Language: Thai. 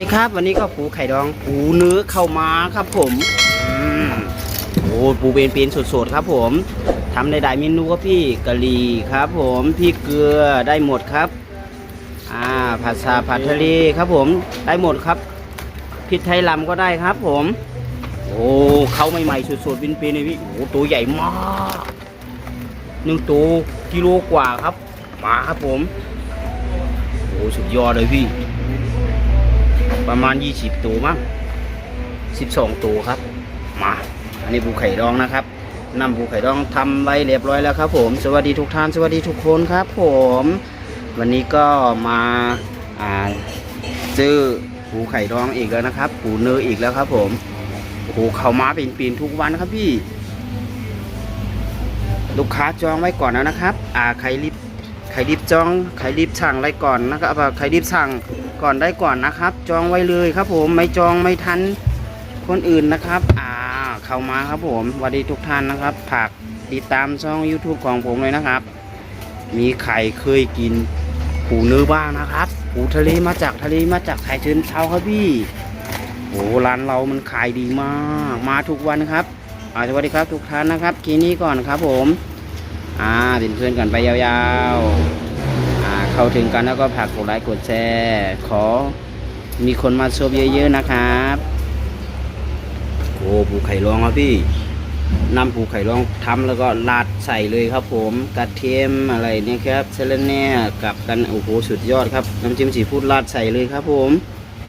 สวัสดีครับวันนี้ก็ปูไข่ดองปูเนื้อเข้ามาครับผมอืมโอ้ปูเป็นเป็นสดๆครับ ผมทำได้หลายเมนูครับพี่กะหรี่ครับ ผมพี่เกลือได้หมดครับ อ่าผัดซาผัดทะเลครับ ผมได้หมดครับพริกไทยลำก็ได้ครับ ผม โอ้เขาใหม่ๆสดๆเป็นๆเลยพี่โอ้ตัวใหญ่มากหนึ่งตัวกิโลกว่าครับ มาครับผมโอ้สุดยอดเลยพี่ ประมาณ 20 ตัวมั้ง12 ตัวครับ มา อันนี้ปูไข่ดองนะครับนำปูไข่ดองทำไว้เรียบร้อยแล้วครับผม สวัสดีทุกท่าน สวัสดีทุกคนครับ ผม วันนี้ก็มาอ่าซื้อปูไข่ดองอีกแล้วนะครับปูเนื้ออีกแล้วครับ ผมโอ้โหเขามาเป็นปีนทุกวันครับพี่ ลูกค้าจองไว้ก่อนแล้วนะครับ อ่าใครรีบใครรีบจองใครรีบสั่งอะไรก่อนนะครับอ่าใครรีบสั่ง ก่อนได้ก่อนนะครับ จองไว้เลยครับ ผมไม่จองไม่ทันคนอื่นนะครับ อ่าเข้ามาครับผมสวัสดีทุกท่านนะครับฝากติดตามช่อง YouTube ของผมเลยนะครับ มีใครเคยกินปูเนื้อบ้างนะครับปูทะเลมาจากทะเลมาจากไข่เชิญเช้าครับพี่โอ้ร้านเรามันขายดีมาก มาทุกวันครับสวัสดีครับทุกท่านนะครับทีนี้ก่อนครับผม อ่าเป็นเพื่อนกันไปยาวๆ เข้าถึงกันแล้วก็ผักกดไลค์กดแชร์ขอมีคนมาชมเยอะๆนะครับโอ้ปูไข่ลองครับพี่นำปูไข่ลองทำแล้วก็ราดใส่เลยครับ ผมกระเทียมอะไรเนี่ยครับเซเลเน่กับกันโอ้โหสุดยอดครับน้ำจิ้มสีพูดราดใส่เลยครับผม